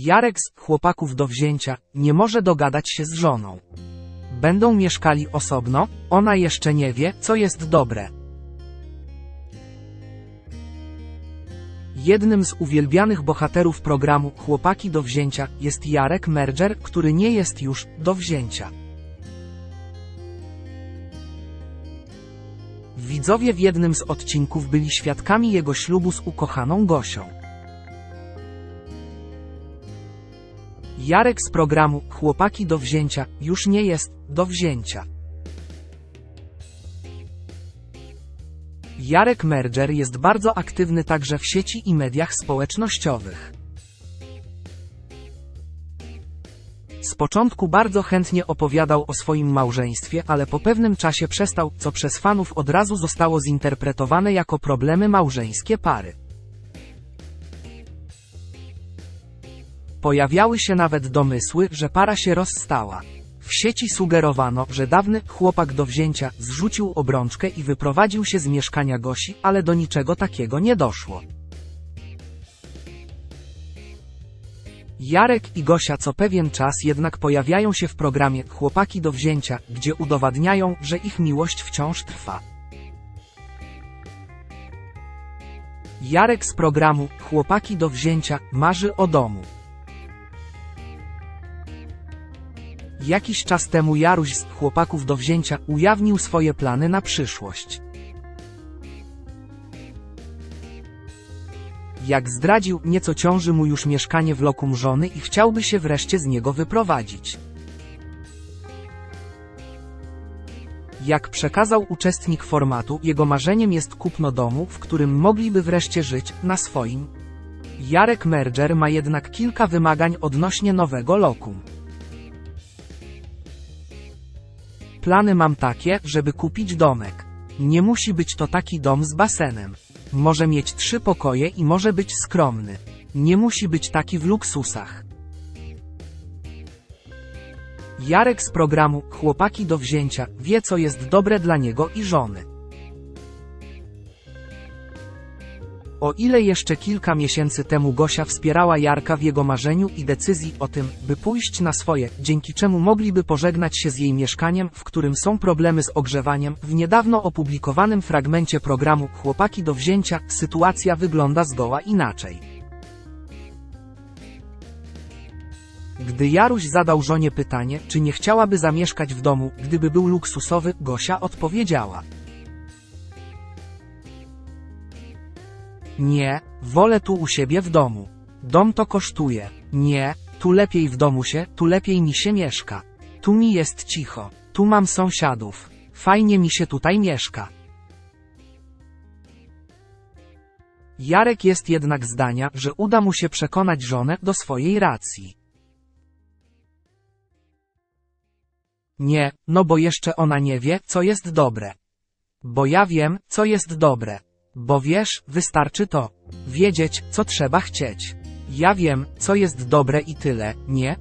Jarek z chłopaków do wzięcia nie może dogadać się z żoną. Będą mieszkali osobno, ona jeszcze nie wie, co jest dobre. Jednym z uwielbianych bohaterów programu Chłopaki do wzięcia jest Jarek Merger, który nie jest już do wzięcia. Widzowie w jednym z odcinków byli świadkami jego ślubu z ukochaną Gosią. Jarek z programu Chłopaki do wzięcia już nie jest do wzięcia. Jarek Merger jest bardzo aktywny także w sieci i mediach społecznościowych. Z początku bardzo chętnie opowiadał o swoim małżeństwie, ale po pewnym czasie przestał, co przez fanów od razu zostało zinterpretowane jako problemy małżeńskie pary. Pojawiały się nawet domysły, że para się rozstała. W sieci sugerowano, że dawny chłopak do wzięcia zrzucił obrączkę i wyprowadził się z mieszkania Gosi, ale do niczego takiego nie doszło. Jarek i Gosia co pewien czas jednak pojawiają się w programie Chłopaki do wzięcia, gdzie udowadniają, że ich miłość wciąż trwa. Jarek z programu Chłopaki do wzięcia marzy o domu. Jakiś czas temu Jaruś z chłopaków do wzięcia ujawnił swoje plany na przyszłość. Jak zdradził, nieco ciąży mu już mieszkanie w lokum żony i chciałby się wreszcie z niego wyprowadzić. Jak przekazał uczestnik formatu, jego marzeniem jest kupno domu, w którym mogliby wreszcie żyć, na swoim. Jarek Merger ma jednak kilka wymagań odnośnie nowego lokum. Plany mam takie, żeby kupić domek. Nie musi być to taki dom z basenem. Może mieć trzy pokoje i może być skromny. Nie musi być taki w luksusach. Jarek z programu Chłopaki do wzięcia wie co jest dobre dla niego i żony. O ile jeszcze kilka miesięcy temu Gosia wspierała Jarka w jego marzeniu i decyzji o tym, by pójść na swoje, dzięki czemu mogliby pożegnać się z jej mieszkaniem, w którym są problemy z ogrzewaniem, w niedawno opublikowanym fragmencie programu Chłopaki do wzięcia sytuacja wygląda zgoła inaczej. Gdy Jaruś zadał żonie pytanie, czy nie chciałaby zamieszkać w domu, gdyby był luksusowy, Gosia odpowiedziała. Nie, wolę tu u siebie w domu. Dom to kosztuje. Nie, tu lepiej w domu się, tu lepiej mi się mieszka. Tu mi jest cicho. Tu mam sąsiadów. Fajnie mi się tutaj mieszka. Jarek jest jednak zdania, że uda mu się przekonać żonę do swojej racji. Nie, no bo jeszcze ona nie wie, co jest dobre. Bo ja wiem, co jest dobre. Bo wiesz, wystarczy to. Wiedzieć, co trzeba chcieć. Ja wiem, co jest dobre i tyle, nie?